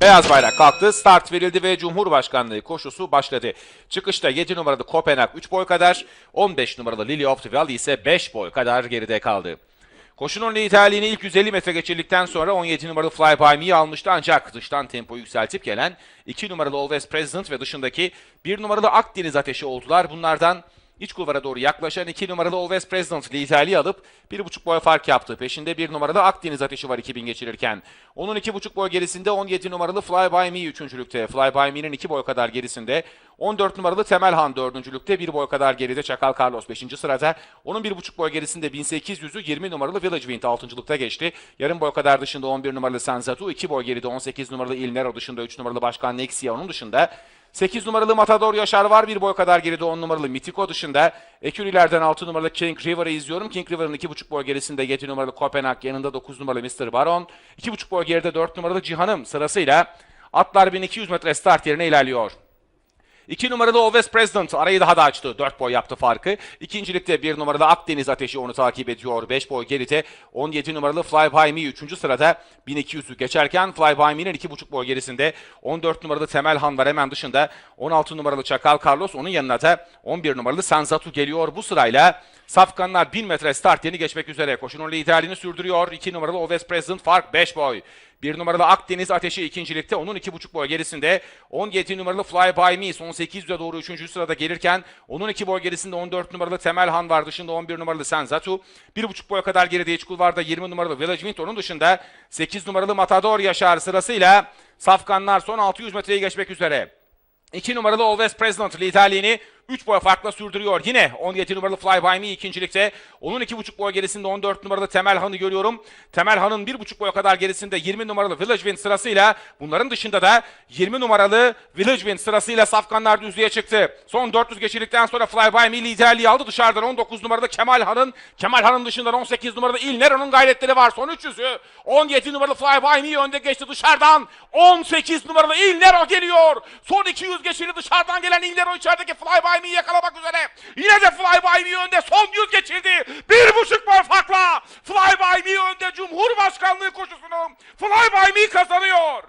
Beyaz bayrak kalktı, start verildi ve Cumhurbaşkanlığı koşusu başladı. Çıkışta 7 numaralı Kopenhag 3 boy kadar, 15 numaralı Lily of the Valley ise 5 boy kadar geride kaldı. Koşunun liderliğini ilk 150 metre geçirdikten sonra 17 numaralı Fly By Me'yi almıştı ancak dıştan tempo yükseltip gelen 2 numaralı Always President ve dışındaki 1 numaralı Akdeniz Ateşi oldular. Bunlardan İç kulvara doğru yaklaşan 2 numaralı Always President liderliği alıp 1,5 boy fark yaptı. Peşinde 1 numaralı Akdeniz Ateşi var 2000 geçirirken. Onun 2,5 boy gerisinde 17 numaralı Fly By Me 3. Fly By Me'nin 2 boy kadar gerisinde 14 numaralı Temelhan 4. lükte 1 boy kadar geride Çakal Carlos 5. sırada. Onun 1,5 boy gerisinde 1800'ü 20 numaralı Village Wind 6. lükte geçti. Yarım boy kadar dışında 11 numaralı Senzatu, 2 boy geride 18 numaralı Il Nero dışında 3 numaralı Başkan Nexia onun dışında 8 numaralı Matador Yaşar var. Bir boy kadar geride 10 numaralı Mitiko dışında. Ekürilerden 6 numaralı King River'ı izliyorum. King River'ın 2,5 boy gerisinde 7 numaralı Kopenhag yanında 9 numaralı Mr. Baron. 2,5 boy geride 4 numaralı Cihanım sırasıyla atlar 1200 metre start yerine ilerliyor. 2 numaralı Always President arayı daha da açtı. 4 boy yaptı farkı. İkincilikte 1 numaralı Akdeniz Ateşi onu takip ediyor. 5 boy geride 17 numaralı Fly By Me 3. sırada 1200'ü geçerken Fly By Me'nin 2,5 boy gerisinde 14 numaralı Temelhan var hemen dışında 16 numaralı Çakal Carlos onun yanına da 11 numaralı Sanzatu geliyor. Bu sırayla Safkanlar 1000 metre start yerini geçmek üzere. Koşunun liderliğini sürdürüyor. 2 numaralı Always President fark 5 boy. 1 numaralı Akdeniz Ateşi ikincilikte onun 2,5 boy gerisinde 17 numaralı Fly By Me son 800'e doğru 3. sırada gelirken onun 2 boy gerisinde 14 numaralı Temelhan var dışında 11 numaralı Senzatu 1,5 boya kadar geride iç kulvarda 20 numaralı Village Wind onun dışında 8 numaralı Matador Yaşar sırasıyla Safkanlar son 600 metreyi geçmek üzere. 2 numaralı Always President liderliğini 3 boy farkla sürdürüyor. Yine 17 numaralı Fly By Me ikincilikte. Onun 2,5 boy gerisinde 14 numaralı Temelhan'ı görüyorum. Temelhan'ın 1,5 boy kadar gerisinde 20 numaralı Village Wind sırasıyla bunların dışında da 20 numaralı Village Wind sırasıyla Safkanlar düzlüğe çıktı. Son 400 geçirdikten sonra Fly By Me liderliği aldı. Dışarıdan 19 numaralı Kemal Han'ın Kemal Han'ın dışından 18 numaralı Il Nero'nun gayretleri var. Son 300'ü 17 numaralı Fly By Me önde geçti dışarıdan. 18 numaralı Il Nero geliyor. Son 200 geçirdi dışarıdan gelen Il Nero içerideki Fly By Me'yi yakalamak üzere. Yine de Fly By Me önde son 100 geçirdi. Bir buçuk boy farkla Fly By Me önde Cumhurbaşkanlığı koşusunu Fly By Me kazanıyor.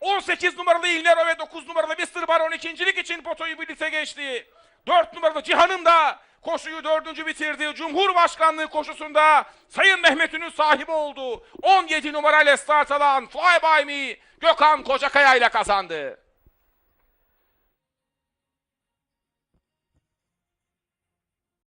18 numaralı Il Nero ve 9 numaralı Mr. Baron ikincilik için potoyu birlikte geçti. 4 numaralı Cihan'ım da koşuyu dördüncü bitirdi. Cumhurbaşkanlığı koşusunda Sayın Mehmet Ün'ün sahibi oldu. 17 numarayla start alan Fly By Me Gökhan Kocakaya ile kazandı.